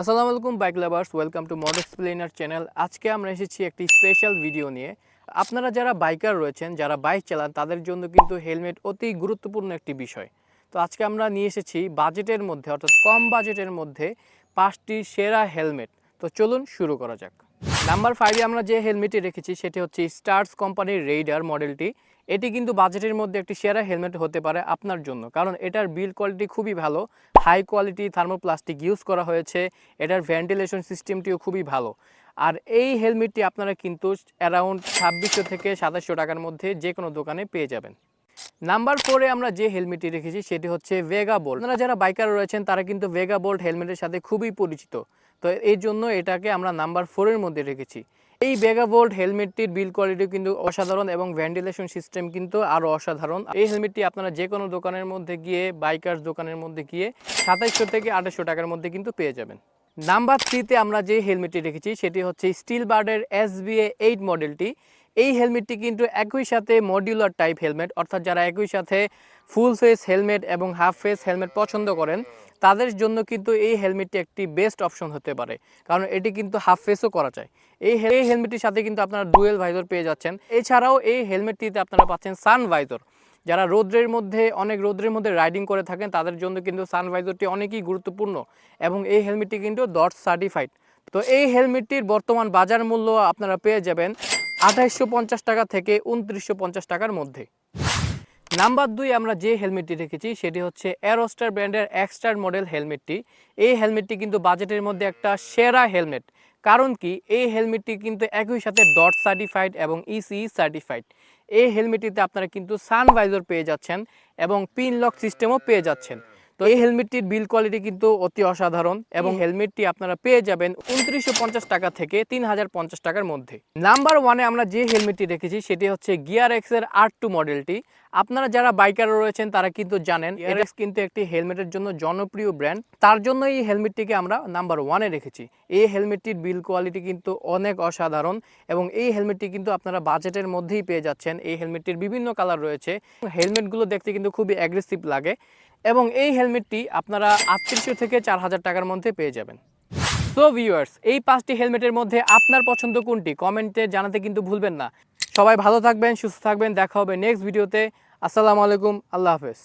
আসসালামু আলাইকুম bike lovers welcome to mod explainer channel আজকে আমরা এসেছি একটি স্পেশাল ভিডিও নিয়ে। আপনারা যারা বাইকার রয়েছেন, যারা বাইক চালান, তাদের জন্য কিন্তু হেলমেট অতি গুরুত্বপূর্ণ একটি বিষয়। তো আজকে আমরা নিয়ে এসেছি বাজেটের মধ্যে, অর্থাৎ কম বাজেটের মধ্যে পাঁচটি সেরা হেলমেট তো চলুন শুরু করা যাক। নাম্বার ফাইভে আমরা যে হেলমেটটি রেখেছি, সেটি হচ্ছে স্টার্স কোম্পানির রেইডার মডেলটি এটি কিন্তু বাজেটের মধ্যে একটি সেরা হেলমেট হতে পারে আপনার জন্য, কারণ এটার বিল কোয়ালিটি খুবই ভালো হাই কোয়ালিটি থার্মোপ্লাস্টিক ইউজ করা হয়েছে, এটার ভেন্টিলেশন সিস্টেমটিও খুবই ভালো। আর এই হেলমেটটি আপনারা কিন্তু অ্যারাউন্ড ছাব্বিশশো থেকে সাতাশশো টাকার মধ্যে যে কোনো দোকানে পেয়ে যাবেন। নাম্বার ফোরে আমরা যে হেলমেটটি রেখেছি, সেটি হচ্ছে ভেগা বোল্ট আপনারা যারা বাইকার রয়েছেন, তারা কিন্তু ভেগা বোল্ট হেলমেটের সাথে খুবই পরিচিত। তো এই জন্য এটাকে আমরা নাম্বার ফোরের মধ্যে রেখেছি। এই ভেগা বোল্ট হেলমেটটির বিল কোয়ালিটি কিন্তু অসাধারণ এবং ভেন্টিলেশন সিস্টেম কিন্তু আরও অসাধারণ। এই হেলমেটটি আপনারা যে কোনো দোকানের মধ্যে গিয়ে বাইকার্স দোকানের মধ্যে গিয়ে সাতাইশশো থেকে আঠাশশো টাকার মধ্যে কিন্তু পেয়ে যাবেন। নাম্বার থ্রিতে আমরা যে হেলমেটটি রেখেছি, সেটি হচ্ছে স্টিল বার্ডের এস এইট মডেলটি এই হেলমেটটি কিন্তু একই সাথে মডিউলার টাইপ হেলমেট, অর্থাৎ যারা একই সাথে ফুল ফেস হেলমেট এবং হাফ ফেস হেলমেট পছন্দ করেন, তাদের জন্য কিন্তু এই হেলমেটটি একটি বেস্ট অপশন হতে পারে। কারণ এটি কিন্তু হাফ ফেসও করা যায়। এই এই হেলমেটটির সাথে কিন্তু আপনারা ডুয়েল ভাইজর পেয়ে যাচ্ছেন। এছাড়াও এই হেলমেটটিতে আপনারা পাচ্ছেন সান ভাইজর যারা রৌদ্রের মধ্যে, অনেক রৌদ্রের মধ্যে রাইডিং করে থাকেন, তাদের জন্য কিন্তু সানভাইজারটি অনেকই গুরুত্বপূর্ণ এবং এই হেলমেটটি কিন্তু ডট সার্টিফাইড তো এই হেলমেটটির বর্তমান বাজার মূল্য আপনারা পেয়ে যাবেন আঠাইশশো টাকা থেকে উনত্রিশশো টাকার মধ্যে। নাম্বার দুই আমরা যে হেলমেটটি রেখেছি, সেটি হচ্ছে অ্যারোস্টার ব্র্যান্ডের এক্সটার মডেল হেলমেটটি এই হেলমেটটি কিন্তু বাজেটের মধ্যে একটা সেরা হেলমেট কারণ কি? এই হেলমেটটি কিন্তু একই সাথে ডট সার্টিফাইড এবং ইসিই সার্টিফাইড এই হেলমেটটিতে আপনারা কিন্তু সানভাইজার পেয়ে যাচ্ছেন এবং পিন লক সিস্টেমও পেয়ে যাচ্ছেন। তো এই হেলমেটটির বিল কোয়ালিটি কিন্তু অতি অসাধারণ এবং হেলমেটটি আপনারা পেয়ে যাবেন উনত্রিশশো টাকা থেকে তিন হাজার পঞ্চাশ টাকার মধ্যে। নাম্বার ওয়ানে আমরা যে হেলমেটটি রেখেছি সেটি হচ্ছে গিয়ার এক্সের আর টু মডেলটি। আপনারা যারা বাইকার রয়েছেন তারা কিন্তু জানেন এক্স কিন্তু একটি হেলমেটের জন্য জনপ্রিয় ব্র্যান্ড। তার জন্য এই হেলমেটটিকে আমরা নাম্বার ওয়ানে রেখেছি। এই হেলমেটটির বিল কোয়ালিটি কিন্তু অনেক অসাধারণ এবং এই হেলমেটটি কিন্তু আপনারা বাজেটের মধ্যেই পেয়ে যাচ্ছেন। এই হেলমেটটির বিভিন্ন কালার রয়েছে। হেলমেটগুলো দেখতে কিন্তু খুবই অ্যাগ্রেসিভ লাগে। এবং এই হেলমেটটি আপনারা আটত্রিশশো থেকে চার হাজার টাকার মধ্যে পেয়ে যাবেন। সো ভিউয়ার্স এই পাঁচটি হেলমেটের মধ্যে আপনার পছন্দ কোনটি? কমেন্টে জানাতে কিন্তু ভুলবেন না। সবাই ভালো থাকবেন, সুস্থ থাকবেন, দেখা হবে নেক্সট ভিডিওতে আসসালামু আলাইকুম, আল্লাহ হাফেজ।